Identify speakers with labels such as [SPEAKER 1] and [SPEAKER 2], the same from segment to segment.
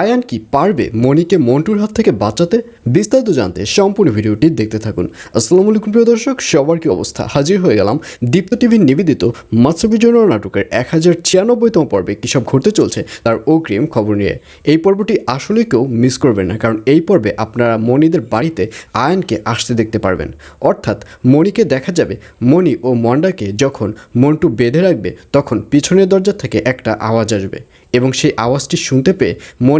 [SPEAKER 1] আয়ান কি পারবে মনিকে মন্টুর হাত থেকে বাঁচাতে? বিস্তারিত জানতে সম্পূর্ণ ভিডিওটি দেখতে থাকুন। আসসালামু আলাইকুম, প্রিয় দর্শক, সবার কি অবস্থা? হাজির হয়ে গেলাম দীপ্ত টিভির নিবেদিত মাতসবি জন্য নাটকের এক হাজার ছিয়ানব্বইতম পর্বে কী সব ঘটতে চলছে তার অগ্রিম খবর নিয়ে। এই পর্বটি আসলে কেউ মিস করবেন না, কারণ এই পর্বে আপনারা মনিদের বাড়িতে আয়ানকে আসতে দেখতে পারবেন। অর্থাৎ মনিকে দেখা যাবে মনি ও মন্ডাকে যখন মন্টু বেঁধে রাখবে, তখন পিছনের দরজা থেকে একটা আওয়াজ আসবে এবং সেই আওয়াজটি শুনতে পেয়ে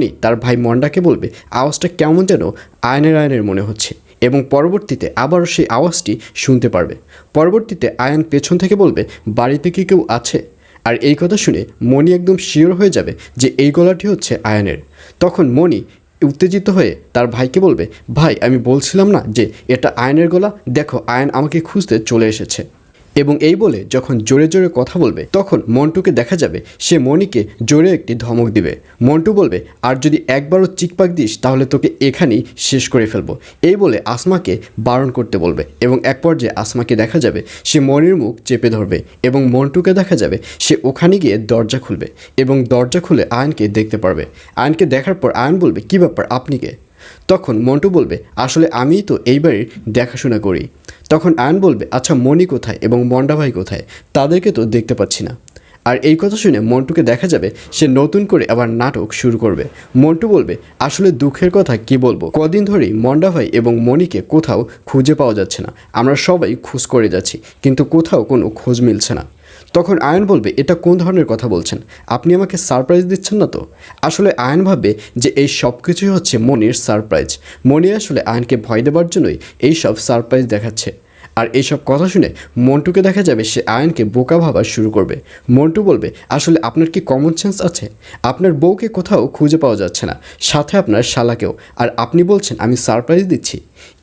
[SPEAKER 1] মণি তার ভাই মন্ডাকে বলবে আওয়াজটা কেমন যেন আয়নের আয়নের মনে হচ্ছে এবং পরবর্তীতে আবারও সেই আওয়াজটি শুনতে পারবে। পরবর্তীতে আয়ন পেছন থেকে বলবে, বাড়িতে কি কেউ আছে? আর এই কথা শুনে মণি একদম শিওর হয়ে যাবে যে এই গলাটি হচ্ছে আয়নের। তখন মণি উত্তেজিত হয়ে তার ভাইকে বলবে, ভাই, আমি বলছিলাম না যে এটা আয়নের গলা? দেখো, আয়ন আমাকে খুঁজতে চলে এসেছে। এবং এই বলে যখন জোরে জোরে কথা বলবে, তখন মন্টুকে দেখা যাবে সে মণিকে জোরে একটি ধমক দিবে। মন্টু বলবে, আর যদি একবারও চিকপাক দিস, তাহলে তোকে এখানেই শেষ করে ফেলব। এই বলে আসমাকে বারণ করতে বলবে এবং এক পর্যায়ে আসমাকে দেখা যাবে সে মনির মুখ চেপে ধরবে এবং মন্টুকে দেখা যাবে সে ওখানে গিয়ে দরজা খুলবে এবং দরজা খুলে আয়নকে দেখতে পারবে। আয়নকে দেখার পর আয়ন বলবে, কী ব্যাপার, আপনি কে? তখন মন্টু বলবে, আসলে আমি তো এই বাড়ির দেখাশোনা করি। তখন আয়ন বলবে আচ্ছা মণি কোথায় এবং মন্ডা ভাই কোথায়? তাদেরকে তো দেখতে পাচ্ছি না। আর এই কথা শুনে মন্টুকে দেখা যাবে সে নতুন করে আবার নাটক শুরু করবে। মন্টু বলবে, আসলে দুঃখের কথা কি বলব? কদিন ধরেই মন্ডা ভাই এবং মণিকে কোথাও খুঁজে পাওয়া যাচ্ছে না। আমরা সবাই খোঁজ করে যাচ্ছি, কিন্তু কোথাও কোনো খোঁজ মিলছে না। তখন আয়ন বলবে, এটা কোন ধরনের কথা বলছেন? আপনি আমাকে সারপ্রাইজ দিচ্ছেন না তো? আসলে আয়ন ভাববে যে এই সব কিছুই হচ্ছে মনির সারপ্রাইজ। মনি আসলে আয়নকে ভয় দেওয়ার জন্যই এই সব সারপ্রাইজ দেখাচ্ছে। আর এইসব কথা শুনে মন্টুকে দেখা যাবে সে আয়নকে বোকা ভাবা শুরু করবে। মন্টু বলবে, আসলে আপনার কি কমন সেন্স আছে? আপনার বউকে কোথাও খুঁজে পাওয়া যাচ্ছে না, সাথে আপনার শালাকেও। আর আপনি বলছেন, আমি সারপ্রাইজ দিচ্ছি।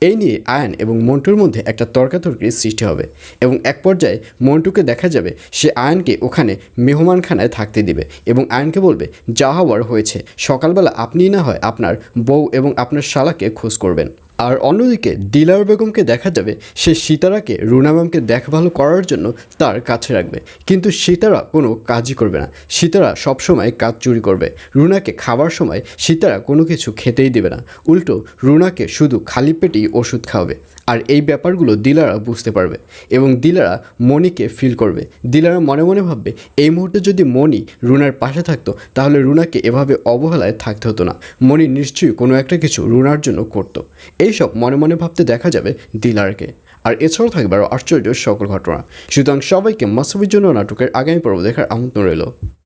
[SPEAKER 1] এই নিয়ে আয়ন এবং মন্টুর মধ্যে একটা তর্কাতর্কির সৃষ্টি হবে এবং এক পর্যায়ে মন্টুকে দেখা যাবে সে আয়নকে ওখানে মেহমানখানায় থাকতে দিবে এবং আয়নকে বলবে, যা হওয়ার হয়েছে। সকালবেলা আপনিই না হয় আপনার বউ এবং আপনার শালাকে খোঁজ করবেন। আর অন্যদিকে ডিলার বেগমকে দেখা যাবে সে সীতারাকে রুনা ম্যামকে দেখভাল করার জন্য তার কাছে রাখবে। কিন্তু সীতারা কোনো কাজই করবে না। সীতারা সবসময় কাজ চুরি করবে। রুনাকে খাবার সময় সীতারা কোনো কিছু খেতেই দেবে না। উল্টো রুনাকে শুধু খালি পেটেই ওষুধ খাওয়াবে। আর এই ব্যাপারগুলো দিলারা বুঝতে পারবে এবং দিলারা মনিকে ফিল করবে। দিলারা মনে মনে ভাববে, এই মুহূর্তে যদি মনি রুনার পাশে থাকতো, তাহলে রুনাকে এভাবে অবহেলায় থাকতে হতো না। মনি নিশ্চয়ই কোনো একটা কিছু রুনার জন্য করতো। এইসব মনে মনে ভাবতে দেখা যাবে দিলারকে আর এছাড়াও থাকবে আরও আশ্চর্য সকল ঘটনা। সুতরাং সবাইকে মাসবির জন্য নাটকের আগামী পর্ব দেখার আমন্ত্রণ রইল।